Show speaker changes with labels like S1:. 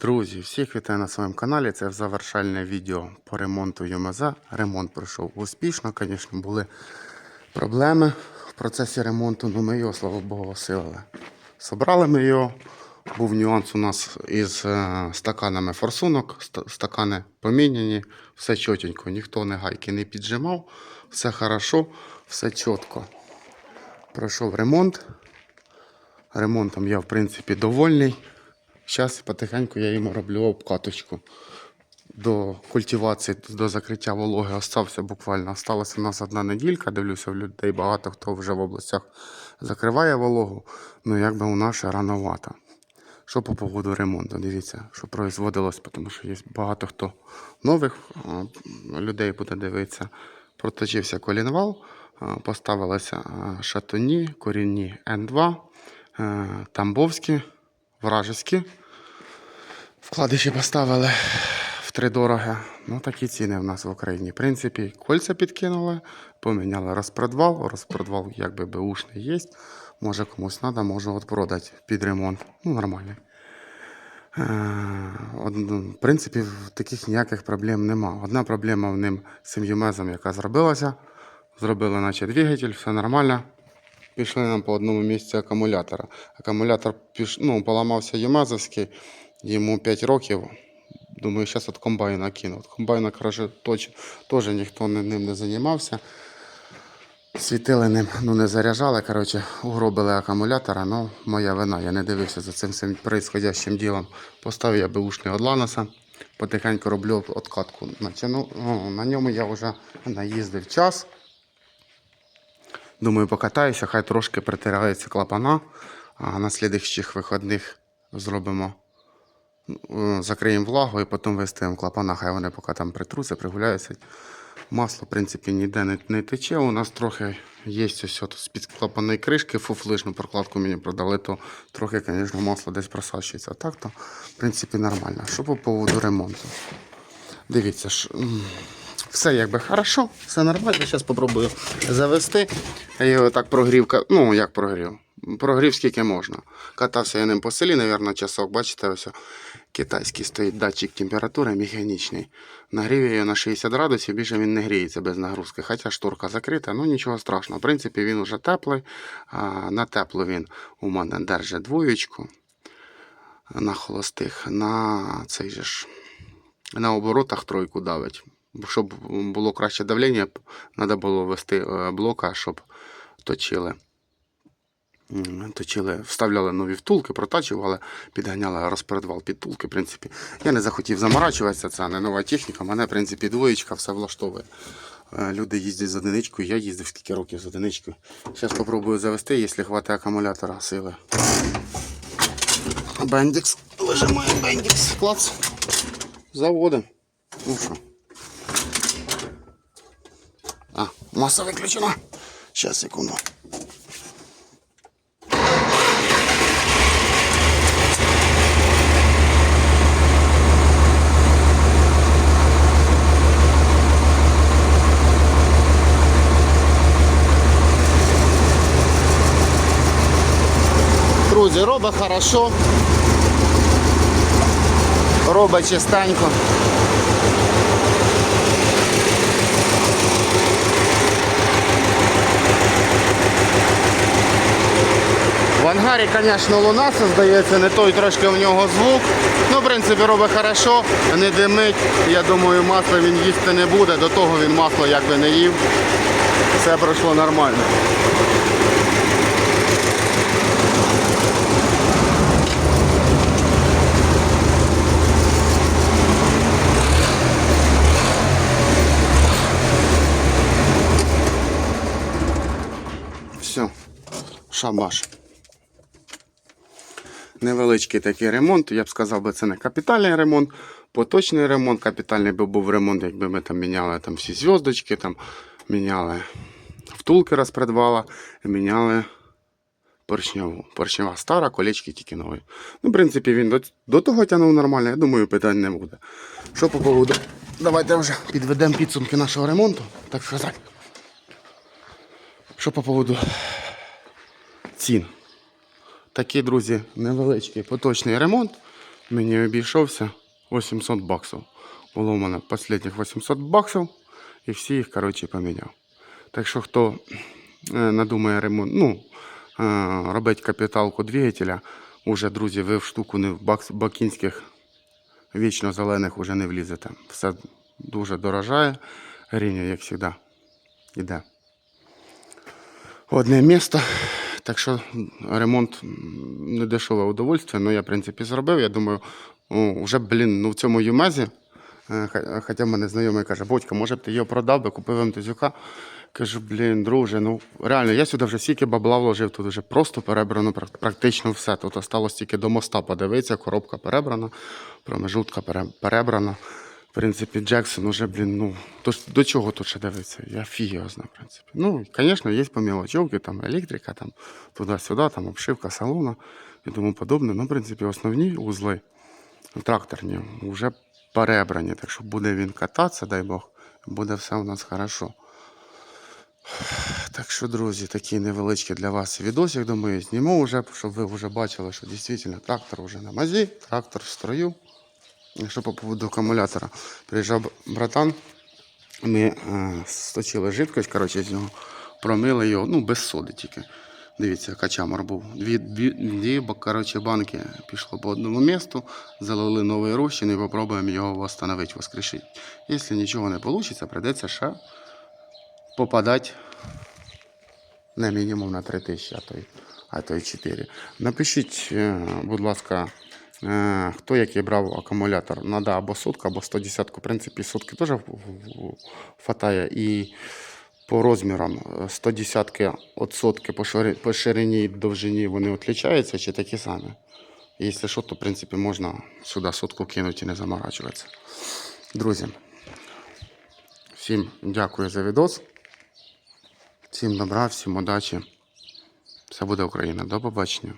S1: Друзі, всіх вітаю на своєму каналі. Це завершальне відео по ремонту ЮМЗ. Ремонт пройшов успішно. Звісно, були проблеми в процесі ремонту, але ми його, слава Богу, осилили. Собрали ми його. Був нюанс у нас із е, стаканами форсунок. Стакани поміняні, все чотенько, ніхто не гайки не піджимав, все хорошо, все чітко. Пройшов ремонт. Ремонтом я, в принципі, довольний. Зараз потихеньку я йому роблю обкаточку. До культивації, до закриття вологи остався буквально. Осталася у нас одна неділька. Дивлюся, в людей багато хто вже в областях закриває вологу. Ну, якби у нас рановато. Що по поводу ремонту? Дивіться, що производилось, тому що є багато хто нових людей буде дивитися. Проточився колінвал, поставилися шатуні, корінні Н2, е, тамбовські, вражеські. Вкладиші поставили втридороге. Ну, такі ціни в нас в Україні. В принципі, кольця підкинули, поміняли розпродвал. Розпродвал якби беушний є. Може комусь треба, можу от продати під ремонт. Ну, нормальний. Е, ну, В принципі, таких ніяких проблем нема. Одна проблема в ним з цим юмезом, яка зробилася. Зробили, наче двигатель, все нормально. Пішли нам по одному місці акумулятора. Акумулятор піш... ну, поламався юмезовський, йому 5 років. Думаю, зараз від комбайна кину. От комбайна, точ... теж ніхто ним не займався. Світили ним, ну не заряджали, коротше, угробили акумулятора, ну моя вина. Я не дивився за цим всім происходящим ділом. Поставив я беушний Одланоса, потихеньку роблю откатку. Начину, ну, на ньому я вже наїздив час. Думаю, покатаюся, хай трошки притираються клапана, а на слідчих виходних зробимо, е, закриємо влагу і потім виставимо клапана, хай вони поки там притруться, пригуляються. Масло, в принципі, ніде не, не тече. У нас трохи є ось з-під клапаної кришки, фуфлишну прокладку мені продали, то трохи, звісно, масло десь просачується. А так то, в принципі, нормально. Що по поводу ремонту? Дивіться, м, все якби хорошо, все нормально. Зараз спробую завести. Я так прогрів, ка- ну як прогрів. Прогрів скільки можна. Катався я ним по селі, мабуть, часок. Бачите, ось китайський стоїть датчик температури механічний. Нагрів його на 60 градусів, більше він не гріється без нагрузки. Хоча шторка закрита, ну нічого страшного. В принципі, він уже теплий. А, на тепло він у мене держить двоєчку на холостих. На цей же ж на оборотах тройку давить. Щоб було краще давлення, треба було ввести е, блока, щоб точили. Точили, вставляли нові втулки, протачували, підганяли розпередвал під втулки. В принципі, я не захотів заморачуватися, це не нова техніка. Мене, в принципі, двоєчка все влаштовує. Е, Люди їздять з одиничкою, я їздив скільки років з одиничкою. Зараз спробую завести, якщо хватить акумулятора сили. Бендікс. Вижимаємо бендікс. Клац. Заводимо. Ну. А, маса виключена. Сейчас, секунду. Друзі, робить хорошо. Робить чистенько. Ангарі, звісно, луна здається, не той трошки в нього звук. Ну, в принципі, робить хорошо, не димить. Я думаю, масло він їсти не буде, до того він масло якби не їв. Все пройшло нормально. Все, шабаш. Невеличкий такий ремонт. Я б сказав, би, це не капітальний ремонт, поточний ремонт. Капітальний би був ремонт, якби ми там міняли там всі зв'язочки, там міняли втулки розпредвала, міняли поршневу. Поршнева стара, колечки тільки нові. Ну, в принципі, він до, до того тягнув нормально, я думаю, питань не буде. Що по поводу? Давайте вже підведемо підсумки нашого ремонту, так сказати. Що по поводу цін? Такий, друзі, невеличкий поточний ремонт. мені обійшовся 800 баксів. Було у мене останніх 800 баксів і всі їх, коротше, поміняв. Так що хто е, надумає ремонт, ну, е, робить капіталку двигателя, уже, друзі, ви в штуку не в бакінських вічно зелених уже не влізете. Все дуже дорожає. Гріння, як завжди, іде. Одне місто. Так що ремонт не дешеве удовольствие, але я, в принципі, зробив. Я думаю, о, вже, блін, ну в цьому Юмазі, е, хоча мене знайомий каже, Бодька, може б ти його продав би, купив МТЗюка. Кажу, блін, друже, ну реально, я сюди вже стільки бабла вложив, тут вже просто перебрано прак- практично все. Тут осталось тільки до моста подивитися, коробка перебрана, промежутка перебрана. В принципі, Джексон уже, блін, ну, то до чого тут ще дивитися? Я фіг його знаю, в принципі. Ну, звісно, є по мелочовки, там електрика, там туди-сюди, там обшивка салона і тому подобне. Ну, в принципі, основні узли тракторні вже перебрані. Так що буде він кататися, дай Бог, буде все у нас хорошо. Так що, друзі, такий невеличкий для вас відосик, думаю, зніму вже, щоб ви вже бачили, що дійсно трактор вже на мазі, трактор в строю. Якщо по поводу акумулятора, приїжджав братан, ми е, сточили жидкость, коротше, з нього промили його, ну, без соди тільки. Дивіться, качамор був. Дві, дві, дві коротше, банки пішло по одному місту, залили новий розчин і попробуємо його встановити, воскрешити. Якщо нічого не вийде, прийдеться ще попадати не мінімум на 3 тисячі, а то й, а 4. Напишіть, е, будь ласка, хто який брав акумулятор. Надо або сотка, або 110. В принципі, сотки теж хватає. І по розмірам е, 110 від сотки по по ширині і довжині вони відрізняються чи такі самі. Якщо що, то в принципі можна сюди сотку кинути і не заморачуватися. Друзі, всім дякую за відос. Всім добра, всім удачі. Все буде Україна. До побачення.